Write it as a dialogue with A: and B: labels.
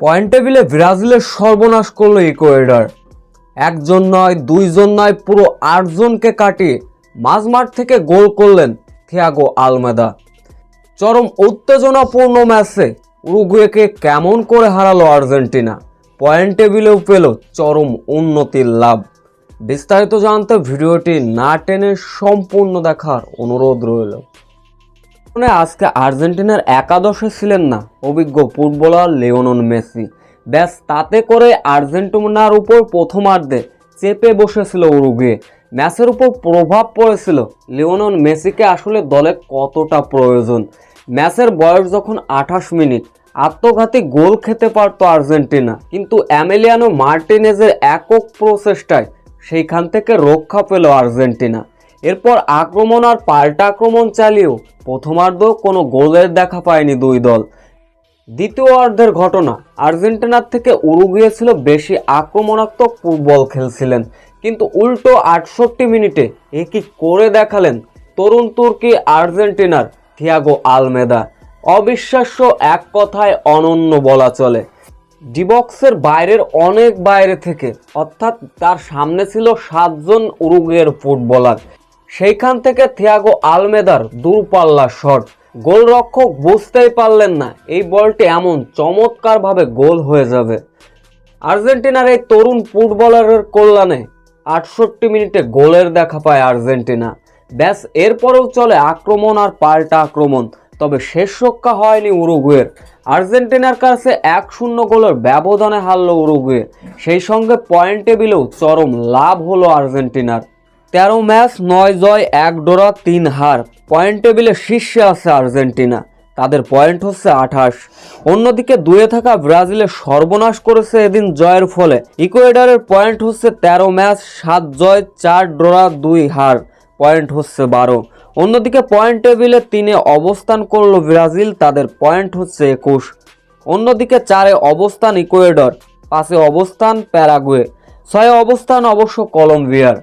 A: Point টেবিলে ব্রাজিলের সর্বনাশ করল ইকুয়েডর। একজন নয়, দুইজন নয়, পুরো আটজনকে কাটিয়ে মাঝমাঠ থেকে গোল করলেন থিয়াগো আলমেদা। চরম উত্তেজনাপূর্ণ ম্যাচে উরুগুয়েকে কেমন করে হারালো আর্জেন্টিনা? পয়েন্ট টেবিলেও পেল চরম উন্নতির লাভ। বিস্তারিত জানতে ভিডিওটি না টেনে সম্পূর্ণ দেখার অনুরোধ রইল। আজকে আর্জেন্টিনার একাদশে ছিলেন না অভিজ্ঞ ফুটবলার লিওনন মেসি। ব্যাস, তাতে করে আর্জেন্টিনার উপর প্রথমার্ধে চেপে বসেছিল উরুগুয়ে। ম্যাচের উপর প্রভাব পড়েছিল লিওনন মেসিকে আসলে দলে কতটা প্রয়োজন। ম্যাচের বয়স যখন আঠাশ মিনিট, আত্মঘাতী গোল খেতে পারতো আর্জেন্টিনা। কিন্তু অ্যামেলিয়ানো মার্টিনেজের একক প্রচেষ্টায় সেইখান থেকে রক্ষা পেল আর্জেন্টিনা। এরপর আক্রমণ আর পাল্টা আক্রমণ চালিয়েও প্রথমার্ধ কোনো গোলের দেখা পায়নি দুই দল। দ্বিতীয় অর্ধের ঘটনা, আর্জেন্টিনার থেকে উরুগুয়ে ছিল বেশি আক্রমণাত্মক ফুটবল খেলছিলেন, কিন্তু উল্টো আটষট্টি মিনিটে এ কি করে দেখালেন তরুণ তুর্কি আর্জেন্টিনার থিয়াগো আলমেদা। অবিশ্বাস্য এক কথায় অনন্য বলা চলে। ডিবক্সের বাইরের অনেক বাইরে থেকে, অর্থাৎ তার সামনে ছিল সাতজন উরুগুয়ের ফুটবলার। সেইখান থেকে থিয়াগো আলমেদার দূরপাল্লা শট। গোলরক্ষক বুঝতেই পারলেন না, এই বলটি এমন চমৎকারভাবে গোল হয়ে যাবে। আর্জেন্টিনার এই তরুণ ফুটবলারের কল্যাণে আটষট্টি মিনিটে গোলের দেখা পায় আর্জেন্টিনা। ব্যাস, এরপরেও চলে আক্রমণ আর পাল্টা আক্রমণ, তবে শেষ রক্ষা হয়নি উরুগুয়ের। আর্জেন্টিনার কাছে এক শূন্য গোলের ব্যবধানে হারল উরুগুয়ে। সেই সঙ্গে পয়েন্ট টেবিলেও চরম লাভ হলো আর্জেন্টিনার। তেরো ম্যাচ, নয় জয়, এক ডোরা, তিন হার। পয়েন্ট টেবিলে শীর্ষে আছে আর্জেন্টিনা। তাদের পয়েন্ট হচ্ছে আঠাশ। অন্যদিকে দুয়ে থাকা ব্রাজিলের সর্বনাশ করেছে এদিন জয়ের ফলে। ইকুয়েডারের পয়েন্ট হচ্ছে তেরো ম্যাচ, সাত জয়, চার ডোরা, দুই হার। পয়েন্ট হচ্ছে বারো। অন্যদিকে পয়েন্ট টেবিলে তিনে অবস্থান করল ব্রাজিল, তাদের পয়েন্ট হচ্ছে একুশ। অন্যদিকে চারে অবস্থান ইকুয়েডর, পাঁচে অবস্থান প্যারাগুয়ে। ছয়ে অবস্থান অবশ্য কলম্বিয়ার।